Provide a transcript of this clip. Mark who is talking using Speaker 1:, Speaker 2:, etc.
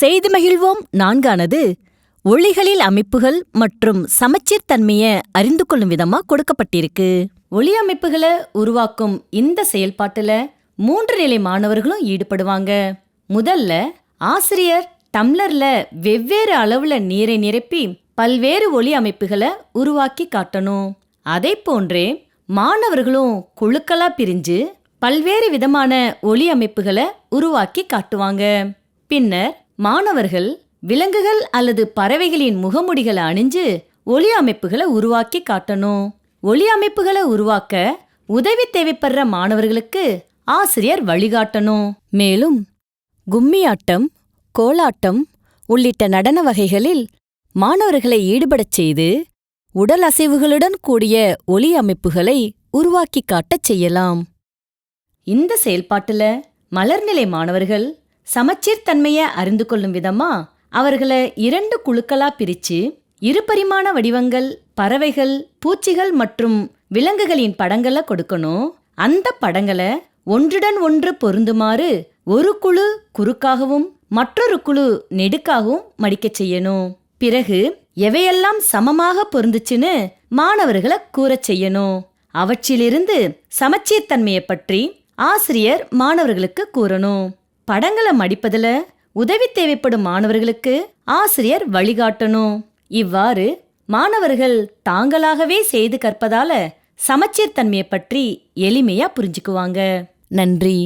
Speaker 1: செய்து மகிழ்வோம். நான்கானது ஒளிகளில் அமைப்புகள் மற்றும் சமச்சீர் தன்மையை அறிந்து கொள்ளும் விதமா கொடுக்கப்பட்டிருக்கு. ஒளி அமைப்புகளை உருவாக்கும் இந்த செயல்பாட்டுல மூன்று நிலை மாணவர்களும் ஈடுபடுவாங்க. முதல்ல ஆசிரியர் டம்ளர்ல வெவ்வேறு அளவுல நீரை நிரப்பி பல்வேறு ஒளி அமைப்புகளை உருவாக்கி காட்டணும். அதே போன்றே மாணவர்களும் குழுக்களா பிரிஞ்சு பல்வேறு விதமான ஒளி அமைப்புகளை உருவாக்கி காட்டுவாங்க. பின்னர் மாணவர்கள் விலங்குகள் அல்லது பறவைகளின் முகமுடிகளை அணிஞ்சு ஒளி அமைப்புகளை உருவாக்கி காட்டணும். ஒளி அமைப்புகளை உருவாக்க உதவி தேவைப்படுற மாணவர்களுக்கு ஆசிரியர் வழிகாட்டணும். மேலும் கும்மியாட்டம் கோலாட்டம் உள்ளிட்ட நடன வகைகளில் மாணவர்களை ஈடுபடச் செய்து உடல் அசைவுகளுடன் கூடிய ஒலி அமைப்புகளை உருவாக்கி காட்டச் செய்யலாம். இந்த செயல்பாட்டுல மலர்நிலை மாணவர்கள் சமச்சீர் தன்மையை அறிந்து கொள்ளும் விதமா அவர்களை இரண்டு குழுக்களா பிரிச்சு இருபரிமாண வடிவங்கள் பறவைகள் பூச்சிகள் மற்றும் விலங்குகளின் படங்களை கொடுக்கணும். அந்த படங்களை ஒன்றுடன் ஒன்று பொருந்துமாறு ஒரு குழு குறுக்காகவும் மற்றொரு குழு நெடுக்காகவும் மடிக்கச் செய்யணும். பிறகு எவையெல்லாம் சமமாக பொருந்துச்சுன்னு மாணவர்களை கூறச் செய்யணும். அவற்றிலிருந்து சமச்சீர் தன்மையை பற்றி ஆசிரியர் மாணவர்களுக்கு கூறணும். படங்களை மடிப்பதில் உதவி தேவைப்படும் மாணவர்களுக்கு ஆசிரியர் வழிகாட்டணும். இவ்வாறு மாணவர்கள் தாங்களாகவே செய்து கற்பதால சமச்சீர் தன்மையை பற்றி எளிமையா புரிஞ்சுக்குவாங்க. நன்றி.